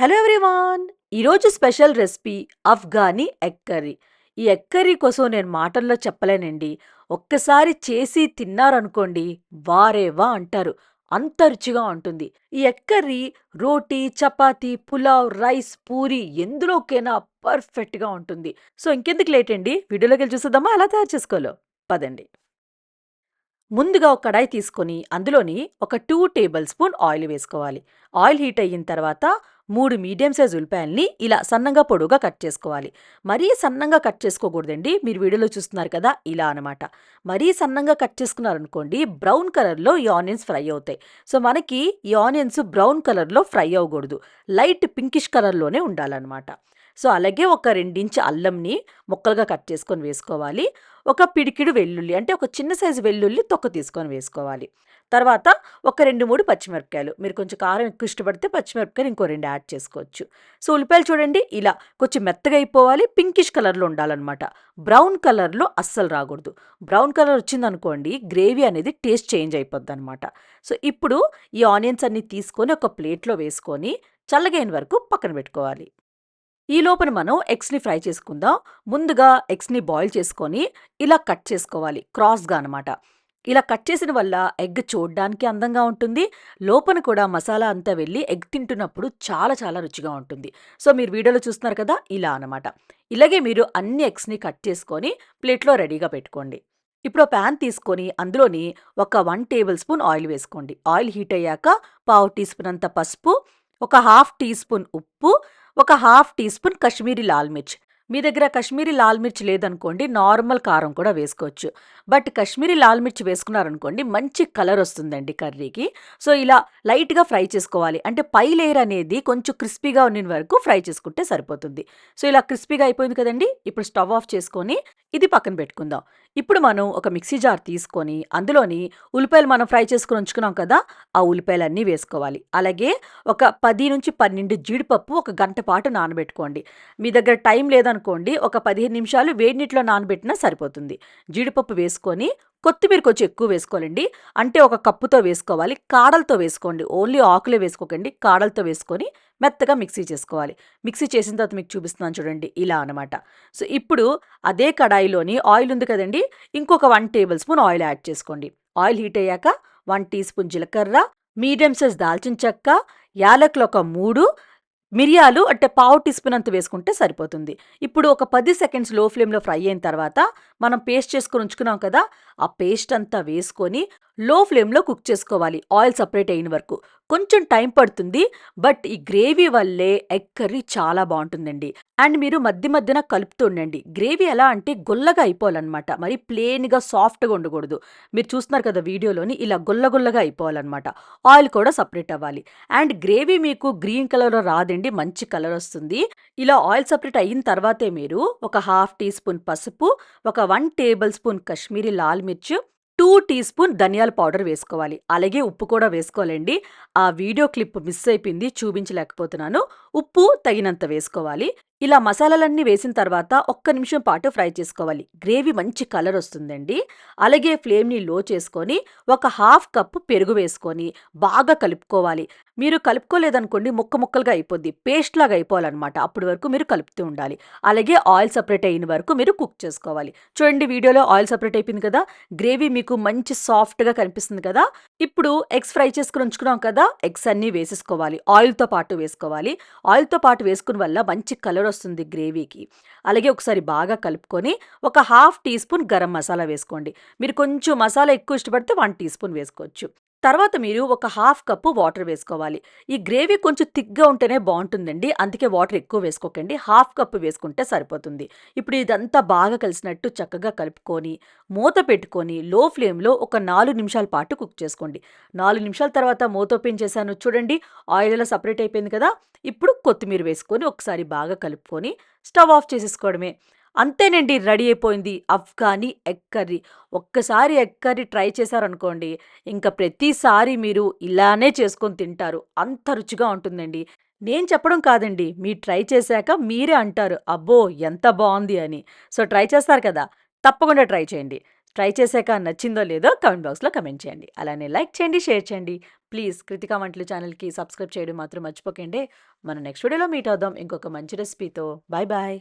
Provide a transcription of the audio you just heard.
Hello everyone. ఈరోజు special recipe Afghani egg curry. ఈ egg curry కోసం నేను మాటల్లో చెప్పలేనండి. ఒక్కసారి చేసి తిన్నారనుకోండి వారేవా అంటారు. అంత రుచిగా ఉంటుంది. ఈ ఎగ్ కర్రీ రోటీ చపాతీ పులావ్ రైస్ పూరి ఎందులోకైనా పర్ఫెక్ట్గా ఉంటుంది. సో ఇంకెందుకు లేట్ అండి? వీడియోలోకి వెళ్ళి చూసేద్దామా? ఎలా తయారు చేసుకోలో. పదండి. ముందుగా ఒక కడాయి తీసుకొని అందులోని ఒక టూ టేబుల్ స్పూన్ ఆయిల్ వేసుకోవాలి. ఆయిల్ హీట్ అయిన తర్వాత మూడు మీడియం సైజ్ ఉల్లిపాయల్ని ఇలా సన్నంగా పొడుగా కట్ చేసుకోవాలి. మరీ సన్నంగా కట్ చేసుకోకూడదండి. మీరు వీడియోలో చూస్తున్నారు కదా ఇలా అనమాట మరీ సన్నంగా కట్ చేసుకున్నారనుకోండి బ్రౌన్ కలర్లో ఈ ఆనియన్స్ ఫ్రై అవుతాయి. సో మనకి ఈ ఆనియన్స్ బ్రౌన్ కలర్లో ఫ్రై అవ్వకూడదు. లైట్ పింకిష్ కలర్లోనే ఉండాలన్నమాట. సో అలాగే ఒక రెండించి అల్లంని ముక్కలుగా కట్ చేసుకొని వేసుకోవాలి. ఒక పిడికిడు వెల్లుల్లి అంటే ఒక చిన్న సైజు వెల్లుల్లి తొక్క తీసుకొని వేసుకోవాలి. తర్వాత ఒక రెండు మూడు పచ్చిమిరపకాయలు. మీరు కొంచెం కారం ఎక్కువ ఇష్టపడితే పచ్చిమిరపకాయలు ఇంకో రెండు యాడ్ చేసుకోవచ్చు. సో ఉల్లిపాయలు చూడండి ఇలా కొంచెం మెత్తగా అయిపోవాలి. పింకిష్ కలర్లో ఉండాలన్నమాట. బ్రౌన్ కలర్లో అస్సలు రాకూడదు. బ్రౌన్ కలర్ వచ్చిందనుకోండి గ్రేవీ అనేది టేస్ట్ చేంజ్ అయిపోద్ది అనమాట సో ఇప్పుడు ఈ ఆనియన్స్ అన్ని తీసుకొని ఒక ప్లేట్లో వేసుకొని చల్లగైన వరకు పక్కన పెట్టుకోవాలి. ఈ లోపల మనం ఎగ్స్ని ఫ్రై చేసుకుందాం. ముందుగా ఎగ్స్ని బాయిల్ చేసుకొని ఇలా కట్ చేసుకోవాలి. క్రాస్గా అనమాట ఇలా కట్ చేసిన వల్ల ఎగ్ చూడడానికి అందంగా ఉంటుంది. లోపల కూడా మసాలా అంతా వెళ్ళి ఎగ్ తింటున్నప్పుడు చాలా చాలా రుచిగా ఉంటుంది. సో మీరు వీడియోలో చూస్తున్నారు కదా ఇలా అనమాట ఇలాగే మీరు అన్ని ఎగ్స్ని కట్ చేసుకొని ప్లేట్లో రెడీగా పెట్టుకోండి. ఇప్పుడు ప్యాన్ తీసుకొని అందులోని ఒక వన్ టేబుల్ స్పూన్ ఆయిల్ వేసుకోండి. ఆయిల్ హీట్ అయ్యాక పావు టీ స్పూన్ అంత పసుపు ఒక హాఫ్ టీ స్పూన్ ఉప్పు ఒక half teaspoon Kashmiri Lal mirch. మీ దగ్గర కశ్మీరీ లాల్ మిర్చి లేదనుకోండి నార్మల్ కారం కూడా వేసుకోవచ్చు. బట్ కశ్మీరీ లాల్ మిర్చి వేసుకున్నారనుకోండి మంచి కలర్ వస్తుందండి కర్రీకి. సో ఇలా లైట్గా ఫ్రై చేసుకోవాలి. అంటే పై లేయర్ అనేది కొంచెం క్రిస్పీగా ఉన్న వరకు ఫ్రై చేసుకుంటే సరిపోతుంది. సో ఇలా క్రిస్పీగా అయిపోయింది కదండి ఇప్పుడు స్టవ్ ఆఫ్ చేసుకొని ఇది పక్కన పెట్టుకుందాం. ఇప్పుడు మనం ఒక మిక్సీ జార్ తీసుకొని అందులోని ఉల్లిపాయలు మనం ఫ్రై చేసుకుని ఉంచుకున్నాం కదా ఆ ఉల్లిపాయలన్నీ వేసుకోవాలి. అలాగే ఒక పది నుంచి పన్నెండు జీడిపప్పు ఒక గంట పాటు నానబెట్టుకోండి. మీ దగ్గర టైం లేదనుకోండి ఒక పదిహేను నిమిషాలు వేడి నీటిలో నానబెట్టినా సరిపోతుంది. జీడిపప్పు వేసుకొని కొత్తిమీర కొంచెం ఎక్కువ వేసుకోవాలండి. అంటే ఒక కప్పుతో వేసుకోవాలి కాడలతో వేసుకోండి. ఓన్లీ ఆకులే వేసుకోకండి కాడలతో వేసుకొని మెత్తగా మిక్సీ చేసుకోవాలి. మిక్సీ చేసిన తర్వాత మీకు చూపిస్తున్నాను చూడండి ఇలా అనమాట సో ఇప్పుడు అదే కడాయిలోని ఆయిల్ ఉంది కదండి ఇంకొక one tablespoon oil add చేసుకోండి. ఆయిల్ హీట్ అయ్యాక వన్ టీ స్పూన్ జీలకర్ర మీడియం సైజ్ దాల్చిన చెక్క యాలకులు ఒక మూడు మిరియాలు అంటే పావు టీ స్పూన్ అంత వేసుకుంటే సరిపోతుంది. ఇప్పుడు ఒక పది సెకండ్స్లో ఫ్లేమ్లో ఫ్రై అయిన తర్వాత మనం పేస్ట్ చేసుకొని ఉంచుకున్నాం కదా ఆ పేస్ట్ అంతా వేసుకొని లో ఫ్లేమ్లో కుక్ చేసుకోవాలి. ఆయిల్ సపరేట్ అయిన వరకు. కొంచెం టైం పడుతుంది బట్ ఈ గ్రేవీ వల్లే ఎగ్ కర్రీ చాలా బాగుంటుందండి. అండ్ మీరు మధ్య మధ్యన కలుపుతూ ఉండండి. గ్రేవీ ఎలా అంటే గొల్లగా అయిపోవాలన్నమాట. మరి ప్లేన్గా సాఫ్ట్గా ఉండకూడదు. మీరు చూస్తున్నారు కదా వీడియోలోని ఇలా గొల్లగొల్లగా అయిపోవాలన్నమాట. ఆయిల్ కూడా సపరేట్ అవ్వాలి. అండ్ గ్రేవీ మీకు గ్రీన్ కలర్లో రాదండి మంచి కలర్ వస్తుంది. ఇలా ఆయిల్ సపరేట్ అయిన తర్వాతే మీరు ఒక హాఫ్ టీ స్పూన్ పసుపు ఒక వన్ టేబుల్ స్పూన్ కశ్మీరీ లాల్ మిర్చి టూ టీ స్పూన్ ధనియాల పౌడర్ వేసుకోవాలి. అలాగే ఉప్పు కూడా వేసుకోవాలండి. ఆ వీడియో క్లిప్ మిస్ అయిపోయింది చూపించలేకపోతున్నాను. ఉప్పు తగినంత వేసుకోవాలి. ఇలా మసాలాలన్నీ వేసిన తర్వాత ఒక్క నిమిషం పాటు ఫ్రై చేసుకోవాలి. గ్రేవీ మంచి కలర్ వస్తుందండి. అలాగే ఫ్లేమ్ని లో చేసుకొని ఒక హాఫ్ కప్పు పెరుగు వేసుకొని బాగా కలుపుకోవాలి. మీరు కలుపుకోలేదనుకోండి ముక్క ముక్కలుగా అయిపోద్ది. పేస్ట్ లాగా అయిపోవాలన్నమాట. అప్పటి వరకు మీరు కలుపుతూ ఉండాలి. అలాగే ఆయిల్ సపరేట్ అయిన వరకు మీరు కుక్ చేసుకోవాలి. చూడండి వీడియోలో ఆయిల్ సపరేట్ అయిపోయింది కదా? గ్రేవీ మీకు మంచి సాఫ్ట్గా కనిపిస్తుంది కదా? ఇప్పుడు ఎగ్స్ ఫ్రై చేసుకుని ఉంచుకున్నాం కదా? ఎగ్స్ అన్నీ వేసేసుకోవాలి. ఆయిల్తో పాటు వేసుకోవాలి. ఆయిల్తో పాటు వేసుకుని వల్ల మంచి కలర్ వస్తుంది గ్రేవీకి. అలాగే ఒకసారి బాగా కలుపుకొని ఒక half teaspoon garam masala వేసుకోండి. మీరు కొంచెం మసాలా ఎక్కువ ఇష్టపడితే వన్ టీ స్పూన్ వేసుకోవచ్చు. తర్వాత మీరు ఒక హాఫ్ కప్పు వాటర్ వేసుకోవాలి. ఈ గ్రేవీ కొంచెం థిక్గా ఉంటేనే బాగుంటుందండి. అందుకే వాటర్ ఎక్కువ వేసుకోకండి. హాఫ్ కప్పు వేసుకుంటే సరిపోతుంది. ఇప్పుడు ఇదంతా బాగా కలిసినట్టు చక్కగా కలుపుకొని మూత పెట్టుకొని లో ఫ్లేమ్లో ఒక నాలుగు నిమిషాల పాటు కుక్ చేసుకోండి. నాలుగు నిమిషాల తర్వాత మూత ఓపెన్ చేశాను. చూడండి ఆయిల్ ఎలా సపరేట్ అయిపోయింది కదా! ఇప్పుడు కొత్తిమీర వేసుకొని ఒకసారి బాగా కలుపుకొని స్టవ్ ఆఫ్ చేసేసుకోవడమే. అంతేనండి రెడీ అయిపోయింది అఫ్ఘానీ ఎగ్ కర్రీ ఒక్కసారి ఎగ్ కర్రీ ట్రై చేశారనుకోండి ఇంకా ప్రతిసారి మీరు ఇలానే చేసుకొని తింటారు అంత రుచిగా ఉంటుందండి నేను చెప్పడం కాదండి మీరు ట్రై చేశాక మీరే అంటారు అబ్బో ఎంత బాగుంది అని సో ట్రై చేస్తారు కదా తప్పకుండా ట్రై చేయండి ట్రై చేశాక నచ్చిందో లేదో కమెంట్ బాక్స్‌లో కమెంట్ చేయండి. అలానే లైక్ చేయండి, షేర్ చేయండి. ప్లీజ్ కృతికా వంటలు ఛానల్‌కి సబ్స్క్రైబ్ చేయడం మాత్రం మర్చిపోకండి. మనం నెక్స్ట్ వీడియోలో మీట్ అవుదాం ఇంకొక మంచి రెసిపీతో. Bye bye.